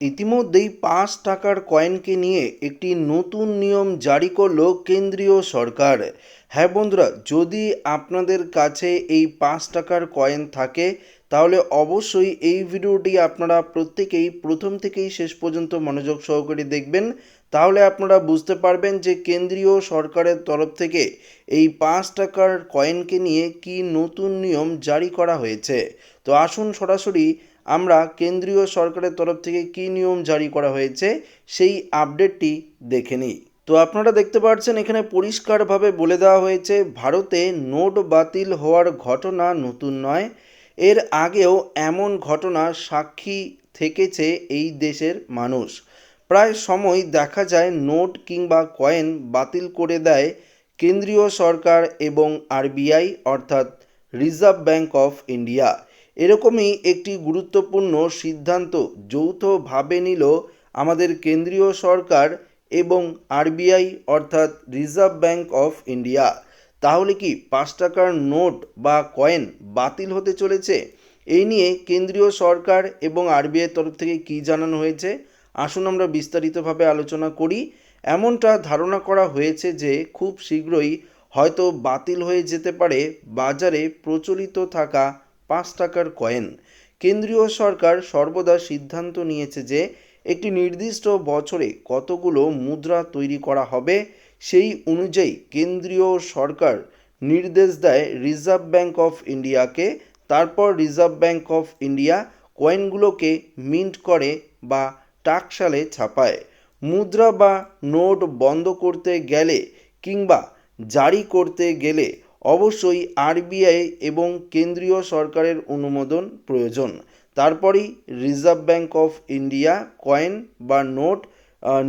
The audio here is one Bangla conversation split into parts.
ইতিমধ্যেই পাঁচ টাকার কয়েনকে নিয়ে একটি নতুন নিয়ম জারি করল কেন্দ্রীয় সরকার। হ্যাঁ বন্ধুরা, যদি আপনাদের কাছে এই পাঁচ টাকার কয়েন থাকে, তাহলে অবশ্যই এই ভিডিওটি আপনারা প্রত্যেকেই প্রথম থেকেই শেষ পর্যন্ত মনোযোগ সহকারে দেখবেন। তাহলে আপনারা বুঝতে পারবেন যে কেন্দ্রীয় সরকারের তরফ থেকে এই পাঁচ টাকার কয়েনকে নিয়ে কি নতুন নিয়ম জারি করা হয়েছে। তো আসুন সরাসরি আমরা কেন্দ্রীয় সরকারের তরফ থেকে কী নিয়ম জারি করা হয়েছে সেই আপডেটটি দেখে নিই। তো আপনারা দেখতে পাচ্ছেন এখানে পরিষ্কারভাবে বলে দেওয়া হয়েছে, ভারতে নোট বাতিল হওয়ার ঘটনা নতুন নয়। এর আগেও এমন ঘটনা সাক্ষী থেকেছে এই দেশের মানুষ। প্রায় সময় দেখা যায় নোট কিংবা কয়েন বাতিল করে দেয় কেন্দ্রীয় সরকার এবং আরবিআই, অর্থাৎ রিজার্ভ ব্যাঙ্ক অফ ইন্ডিয়া। এরকমই একটি গুরুত্বপূর্ণ সিদ্ধান্ত যৌথভাবে নিল আমাদের কেন্দ্রীয় সরকার এবং আরবিআই অর্থাৎ রিজার্ভ ব্যাঙ্ক অফ ইন্ডিয়া। তাহলে কি পাঁচ টাকার নোট বা কয়েন বাতিল হতে চলেছে? এই নিয়ে কেন্দ্রীয় সরকার এবং আরবিআই তরফ থেকে কী জানানো হয়েছে? আসুন আমরা বিস্তারিতভাবে আলোচনা করি। এমনটা ধারণা করা হয়েছে যে খুব শীঘ্রই হয়তো বাতিল হয়ে যেতে পারে বাজারে প্রচলিত থাকা পাঁচ টাকার কয়েন। কেন্দ্রীয় সরকার সর্বদা সিদ্ধান্ত নিয়েছে যে, একটি নির্দিষ্ট বছরে কতগুলো মুদ্রা তৈরি করা হবে, সেই অনুযায়ী কেন্দ্রীয় সরকার নির্দেশ দেয় রিজার্ভ ব্যাঙ্ক অফ ইন্ডিয়াকে তারপর রিজার্ভ ব্যাঙ্ক অফ ইন্ডিয়া কয়েনগুলোকে মিন্ট করে বা টাকশালে ছাপায়। মুদ্রা বা নোট বন্ধ করতে গেলে কিংবা জারি করতে গেলে অবশ্যই আরবিআই এবং কেন্দ্রীয় সরকারের অনুমোদন প্রয়োজন। তারপরেই reserve bank of India coin বা নোট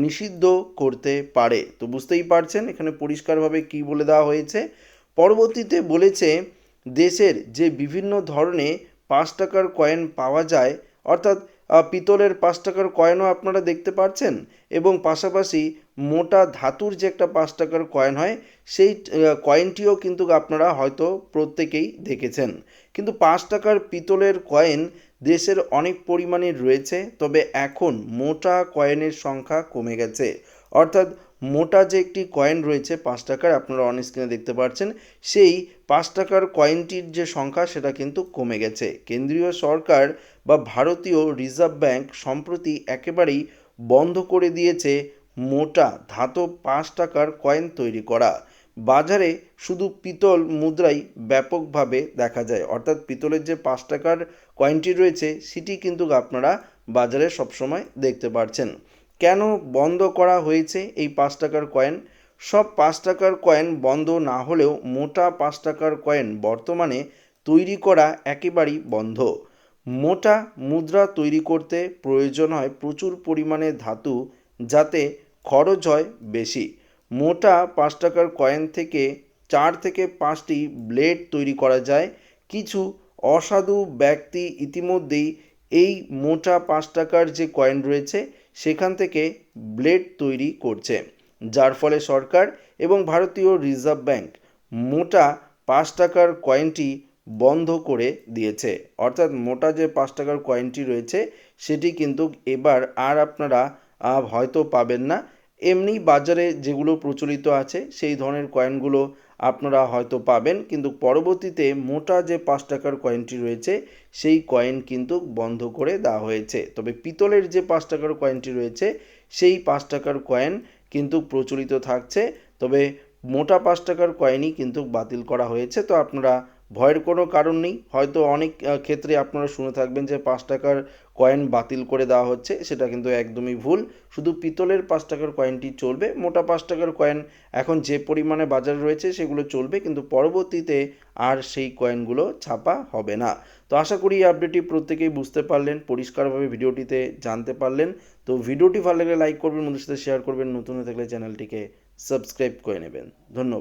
নিষিদ্ধ করতে পারে। তো বুঝতেই পারছেন এখানে পরিষ্কারভাবে কি বলে দেওয়া হয়েছে। পরবর্তীতে বলেছে, দেশের যে বিভিন্ন ধরনের পাঁচ টাকার কয়েন পাওয়া যায়, অর্থাৎ পিতলের পাঁচ টাকার কয়েনও আপনারা দেখতে পাচ্ছেন এবং পাশাপাশি মোটা ধাতুর যে একটা পাঁচ টাকার কয়েন হয়, সেই কয়েনটিও কিন্তু আপনারা হয়তো প্রত্যেকেই দেখেছেন। কিন্তু পাঁচ টাকার পিতলের কয়েন দেশের অনেক পরিমাণে রয়েছে, তবে এখন মোটা কয়েনের সংখ্যা কমে গেছে। অর্থাৎ মোটা যে একটি কয়েন রয়েছে পাঁচ টাকার, আপনারা অন স্ক্রিনে দেখতে পাচ্ছেন, সেই পাঁচ টাকার কয়েনটির যে সংখ্যা, সেটা কিন্তু কমে গেছে। কেন্দ্রীয় সরকার বা ভারতীয় রিজার্ভ ব্যাংক সম্প্রতি একেবারেই বন্ধ করে দিয়েছে মোটা ধাতব পাঁচ টাকার কয়েন তৈরি করা। বাজারে শুধু পিতল মুদ্রাই ব্যাপকভাবে দেখা যায়। অর্থাৎ পিতলের যে পাঁচ টাকার কয়েনটি রয়েছে, সেটি কিন্তু আপনারা বাজারে সবসময় দেখতে পাচ্ছেন কেন বন্ধ করা হয়েছে এই পাঁচ টাকার কয়েন? সব পাঁচ টাকার কয়েন বন্ধ না হলেও মোটা পাঁচ টাকার কয়েন বর্তমানে তৈরি করা একেবারেই বন্ধ। মোটা মুদ্রা তৈরি করতে প্রয়োজন হয় প্রচুর পরিমাণে ধাতু, যাতে খরচ হয় বেশি। মোটা পাঁচ টাকার কয়েন থেকে চার থেকে পাঁচটি ব্লেড তৈরি করা যায়। কিছু অসাধু ব্যক্তি ইতিমধ্যেই এই মোটা পাঁচ টাকার যে কয়েন রয়েছে, সেখান থেকে ব্লেড তৈরি করছে। যার ফলে সরকার এবং ভারতীয় রিজার্ভ ব্যাঙ্ক মোটা পাঁচ টাকার কয়েনটি বন্ধ করে দিয়েছে। অর্থাৎ মোটা যে পাঁচ টাকার কয়েনটি রয়েছে, সেটি কিন্তু এবার আর আপনারা হয়তো পাবেন না। এমনি বাজারে যেগুলো প্রচলিত আছে, সেই ধরনের কয়েনগুলো আপনারা হয়তো পাবেন, কিন্তু পরবর্তীতে মোটা যে পাঁচ টাকার কয়েনটি রয়েছে, সেই কয়েন কিন্তু বন্ধ করে দেওয়া হয়েছে। তবে পিতলের যে পাঁচ টাকার কয়েনটি রয়েছে, সেই পাঁচ টাকার কয়েন কিন্তু প্রচলিত থাকছে, তবে মোটা পাঁচ টাকার কয়েনই কিন্তু বাতিল করা হয়েছে। তো আপনারা ভয়ের কোনো কারণ নেই। হয়তো অনেক ক্ষেত্রে আপনারা শুনে থাকবেন যে পাঁচ টাকার কয়েন বাতিল করে দেওয়া হচ্ছে, সেটা কিন্তু একদমই ভুল। শুধু পিতলের পাঁচ টাকার কয়েনটি চলবে, মোটা পাঁচ টাকার কয়েন এখন যে পরিমাণে বাজারে রয়েছে সেগুলো চলবে, কিন্তু পরবর্তীতে আর সেই কয়েনগুলো ছাপা হবে না। তো আশা করি এই আপডেটটি প্রত্যেকেই বুঝতে পারলেন, পরিষ্কারভাবে ভিডিওটিতে জানতে পারলেন। তো ভিডিওটি ভালো লাগলে লাইক করবেন বন্ধুর সাথে শেয়ার করবেন, নতুন হয়ে থাকলে চ্যানেলটিকে সাবস্ক্রাইব করে নেবেন। ধন্যবাদ।